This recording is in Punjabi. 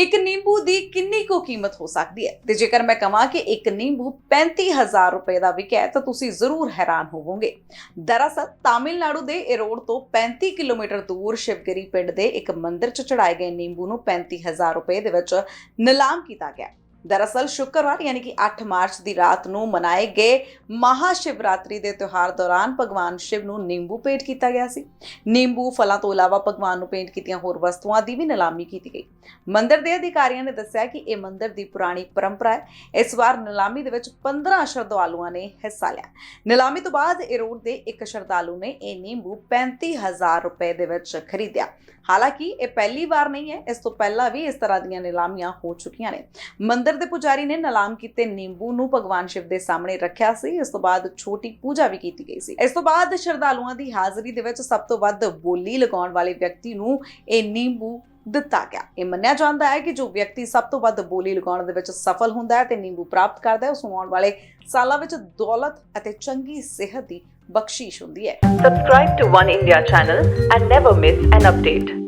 ਇੱਕ ਨਿੰਬੂ ਦੀ ਕਿੰਨੀ ਕੁ ਕੀਮਤ ਹੋ ਸਕਦੀ ਹੈ? ਤੇ ਜੇਕਰ ਮੈਂ ਕਹਾਂ ਕਿ ਇੱਕ ਨਿੰਬੂ 35000 ਰੁਪਏ ਦਾ ਵਿਕਿਆ ਤਾਂ ਤੁਸੀਂ ਜ਼ਰੂਰ ਹੈਰਾਨ ਹੋਵੋਗੇ। ਦਰਅਸਲ, ਤਾਮਿਲਨਾਡੂ ਦੇ ਏਰੋਡ ਤੋਂ 35 ਕਿਲੋਮੀਟਰ ਦੂਰ ਸ਼ਿਵਗਿਰੀ ਪਿੰਡ ਦੇ ਇੱਕ ਮੰਦਿਰ 'ਚ ਚੜਾਏ ਗਏ ਨਿੰਬੂ ਨੂੰ 35000 ਰੁਪਏ ਦੇ ਵਿੱਚ ਨਿਲਾਮ ਕੀਤਾ ਗਿਆ ਦਰਅਸਲ ਸ਼ੁੱਕਰਵਾਰ ਯਾਨੀ ਕਿ 8 ਮਾਰਚ ਦੀ ਰਾਤ ਨੂੰ ਮਨਾਏ ਗਏ ਮਹਾ ਸ਼ਿਵਰਾਤਰੀ ਦੇ ਤਿਉਹਾਰ ਦੌਰਾਨ ਭਗਵਾਨ ਸ਼ਿਵ ਨੂੰ ਨਿੰਬੂ ਭੇਟ ਕੀਤਾ ਗਿਆ ਸੀ। ਨਿੰਬੂ ਫਲਾਂ ਤੋਂ ਇਲਾਵਾ ਭਗਵਾਨ ਨੂੰ ਭੇਂਟ ਕੀਤੀਆਂ ਹੋਰ ਵਸਤੂਆਂ ਦੀ ਵੀ ਨਿਲਾਮੀ ਕੀਤੀ ਗਈ। ਮੰਦਿਰ ਦੇ ਅਧਿਕਾਰੀਆਂ ਨੇ ਦੱਸਿਆ ਕਿ ਇਹ ਮੰਦਿਰ ਦੀ ਪੁਰਾਣੀ ਪਰੰਪਰਾ ਹੈ। ਇਸ ਵਾਰ ਨਿਲਾਮੀ ਦੇ ਵਿੱਚ 15 ਸ਼ਰਧਾਲੂਆਂ ਨੇ ਹਿੱਸਾ ਲਿਆ। ਨਿਲਾਮੀ ਤੋਂ ਬਾਅਦ ਏਰੋਡ ਦੇ ਇੱਕ ਸ਼ਰਧਾਲੂ ਨੇ ਇਹ ਨਿੰਬੂ 35000 ਰੁਪਏ ਦੇ ਵਿੱਚ ਖਰੀਦਿਆ। ਹਾਲਾਂਕਿ ਇਹ ਪਹਿਲੀ ਵਾਰ ਨਹੀਂ ਹੈ। ਇਸ ਤੋਂ ਪਹਿਲਾਂ ਵੀ ਇਸ ਤਰ੍ਹਾਂ ਦੀਆਂ ਨਿਲਾਮੀਆਂ ਹੋ ਚੁੱਕੀਆਂ ਨੇ। ਮੰਦਿਰ ਦੇ ਪੁਜਾਰੀ ਨੇ ਨਿਲਾਮ ਕੀਤੇ ਨਿੰਬੂ ਨੂੰ ਭਗਵਾਨ ਸ਼ਿਵ ਦੇ ਸਾਹਮਣੇ ਰੱਖਿਆ ਸੀ। ਇਸ ਤੋਂ ਬਾਅਦ ਛੋਟੀ ਪੂਜਾ ਵੀ ਕੀਤੀ ਗਈ ਸੀ। ਇਸ ਤੋਂ ਬਾਅਦ ਸ਼ਰਧਾਲੂਆਂ ਦੀ ਹਾਜ਼ਰੀ ਦੇ ਵਿੱਚ ਸਭ ਤੋਂ ਵੱਧ ਬੋਲੀ ਲਗਾਉਣ ਵਾਲੇ ਵਿਅਕਤੀ ਨੂੰ ਇਹ ਨਿੰਬੂ ਦਿੱਤਾ ਗਿਆ। ਇਹ ਮੰਨਿਆ ਜਾਂਦਾ ਹੈ ਕਿ ਜੋ ਵਿਅਕਤੀ ਸਭ ਤੋਂ ਵੱਧ ਬੋਲੀ ਲਗਾਉਣ ਦੇ ਵਿੱਚ ਸਫਲ ਹੁੰਦਾ ਹੈ ਤੇ ਨਿੰਬੂ ਪ੍ਰਾਪਤ ਕਰਦਾ ਹੈ, ਉਸ ਨੂੰ ਆਉਣ ਵਾਲੇ ਸਾਲਾਂ ਵਿੱਚ ਦੌਲਤ ਅਤੇ ਚੰਗੀ ਸਿਹਤ ਦੀ ਬਖਸ਼ਿਸ਼ ਹੁੰਦੀ ਹੈ। Subscribe to One India channel and never miss an update.